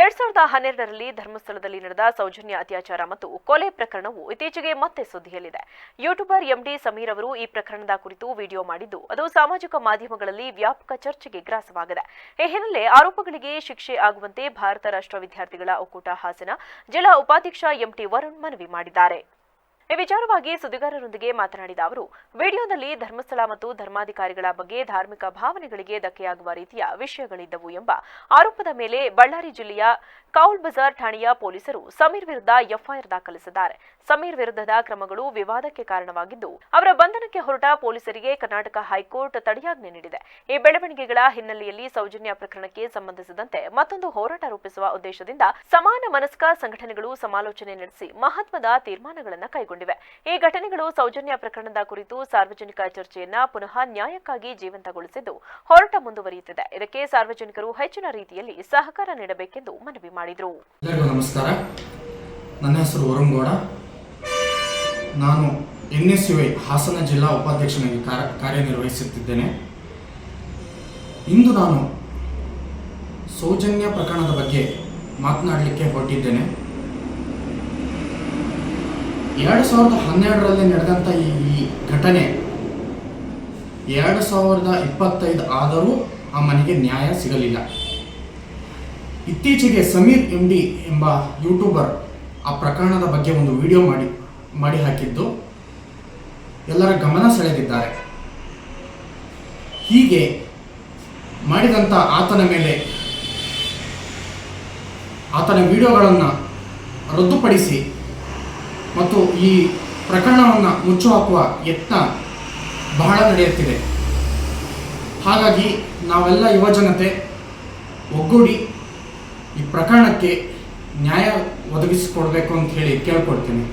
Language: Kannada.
ಎರಡ್ ಸಾವಿರದ ಹನ್ನೆರಡರಲ್ಲಿ ಧರ್ಮಸ್ಥಳದಲ್ಲಿ ನಡೆದ ಸೌಜನ್ಯ ಅತ್ಯಾಚಾರ ಮತ್ತು ಕೊಲೆ ಪ್ರಕರಣವು ಇತ್ತೀಚೆಗೆ ಮತ್ತೆ ಸುದ್ದಿಯಲ್ಲಿದೆ. ಯೂಟ್ಯೂಬರ್ ಎಂಡಿ ಸಮೀರ್ ಅವರು ಈ ಪ್ರಕರಣದ ಕುರಿತು ವಿಡಿಯೋ ಮಾಡಿದ್ದು, ಅದು ಸಾಮಾಜಿಕ ಮಾಧ್ಯಮಗಳಲ್ಲಿ ವ್ಯಾಪಕ ಚರ್ಚೆಗೆ ಗ್ರಾಸವಾಗಿದೆ. ಈ ಹಿನ್ನೆಲೆ ಆರೋಪಗಳಿಗೆ ಶಿಕ್ಷೆ ಆಗುವಂತೆ ಭಾರತ ರಾಷ್ಟ್ರ ವಿದ್ಯಾರ್ಥಿಗಳ ಒಕ್ಕೂಟ ಹಾಸನ ಜಿಲ್ಲಾ ಉಪಾಧ್ಯಕ್ಷ ಎಂಟಿ ವರುಣ್ ಮನವಿ ಮಾಡಿದ್ದಾರೆ. ಈ ವಿಚಾರವಾಗಿ ಸುದ್ದಿಗಾರರೊಂದಿಗೆ ಮಾತನಾಡಿದ ಅವರು, ವಿಡಿಯೋದಲ್ಲಿ ಧರ್ಮಸ್ಥಳ ಮತ್ತು ಧರ್ಮಾಧಿಕಾರಿಗಳ ಬಗ್ಗೆ ಧಾರ್ಮಿಕ ಭಾವನೆಗಳಿಗೆ ಧಕ್ಕೆಯಾಗುವ ರೀತಿಯ ವಿಷಯಗಳಿದ್ದವು ಎಂಬ ಆರೋಪದ ಮೇಲೆ ಬಳ್ಳಾರಿ ಜಿಲ್ಲೆಯ ಕೌಲ್ ಬಜಾರ್ ಠಾಣೆಯ ಪೊಲೀಸರು ಸಮೀರ್ ವಿರುದ್ಧ ಎಫ್ಐಆರ್ ದಾಖಲಿಸಿದ್ದಾರೆ. ಸಮೀರ್ ವಿರುದ್ಧದ ಕ್ರಮಗಳು ವಿವಾದಕ್ಕೆ ಕಾರಣವಾಗಿದ್ದು, ಅವರ ಬಂಧನಕ್ಕೆ ಹೊರಟ ಪೊಲೀಸರಿಗೆ ಕರ್ನಾಟಕ ಹೈಕೋರ್ಟ್ ತಡೆಯಾಜ್ಞೆ ನೀಡಿದೆ. ಈ ಬೆಳವಣಿಗೆಗಳ ಹಿನ್ನೆಲೆಯಲ್ಲಿ ಸೌಜನ್ಯ ಪ್ರಕರಣಕ್ಕೆ ಸಂಬಂಧಿಸಿದಂತೆ ಮತ್ತೊಂದು ಹೋರಾಟ ರೂಪಿಸುವ ಉದ್ದೇಶದಿಂದ ಸಮಾನ ಮನಸ್ಕ ಸಂಘಟನೆಗಳು ಸಮಾಲೋಚನೆ ನಡೆಸಿ ಮಹತ್ವದ ತೀರ್ಮಾನಗಳನ್ನು ಕೈಗೊಂಡಿವೆ. ಈ ಘಟನೆಗಳು ಸೌಜನ್ಯ ಪ್ರಕರಣದ ಕುರಿತು ಸಾರ್ವಜನಿಕ ಚರ್ಚೆಯನ್ನ ಪುನಃ ನ್ಯಾಯಕ್ಕಾಗಿ ಜೀವಂತಗೊಳಿಸಿದ್ದು ಹೋರಾಟ ಮುಂದುವರಿಯುತ್ತಿದೆ. ಇದಕ್ಕೆ ಸಾರ್ವಜನಿಕರು ಹೆಚ್ಚಿನ ರೀತಿಯಲ್ಲಿ ಸಹಕಾರ ನೀಡಬೇಕೆಂದು ಮನವಿ ಮಾಡಿದರು. ನಮಸ್ಕಾರ. ನನ್ನ ಹೆಸರು ವರುಣ್ಗೌಡ. ನಾನು N S U I Hassan ಜಿಲ್ಲಾ ಉಪಾಧ್ಯಕ್ಷನಾಗಿ ಕಾರ್ಯ ಕಾರ್ಯನಿರ್ವಹಿಸುತ್ತಿದ್ದೇನೆ. ಇಂದು ನಾನು ಸೌಜನ್ಯ ಪ್ರಕರಣದ ಬಗ್ಗೆ ಮಾತನಾಡಲಿಕ್ಕೆ ಹೊರಟಿದ್ದೇನೆ. ಎರಡು ಸಾವಿರದ ಹನ್ನೆರಡರಲ್ಲಿ ನಡೆದಂಥ ಈ ಘಟನೆ ಎರಡು ಸಾವಿರದ ಇಪ್ಪತ್ತೈದು ಆದರೂ ಆ ಮನೆಗೆ ನ್ಯಾಯ ಸಿಗಲಿಲ್ಲ. ಇತ್ತೀಚೆಗೆ ಸಮೀರ್ ಎಂ ಡಿ ಎಂಬ ಯೂಟ್ಯೂಬರ್ ಆ ಪ್ರಕರಣದ ಬಗ್ಗೆ ಒಂದು ವಿಡಿಯೋ ಮಾಡಿ ಮಾಡಿ ಹಾಕಿದ್ದು. ಎಲ್ಲರ ಗಮನ ಸೆಳೆದಿದ್ದಾರೆ. ಹೀಗೆ ಮಾಡಿದಂಥ ಆತನ ಮೇಲೆ ಆತನ ವಿಡಿಯೋಗಳನ್ನು ರದ್ದುಪಡಿಸಿ ಮತ್ತು ಈ ಪ್ರಕರಣವನ್ನು ಮುಚ್ಚು ಹಾಕುವ ಯತ್ನ ಬಹಳ ನಡೆಯುತ್ತಿದೆ. ಹಾಗಾಗಿ ನಾವೆಲ್ಲ ಯುವಜನತೆ ಒಗ್ಗೂಡಿ ಈ ಪ್ರಕರಣಕ್ಕೆ ನ್ಯಾಯ ಒದಗಿಸಿಕೊಡ್ಬೇಕು ಅಂತ ಹೇಳಿ ಕೇಳ್ಕೊಳ್ತೀನಿ.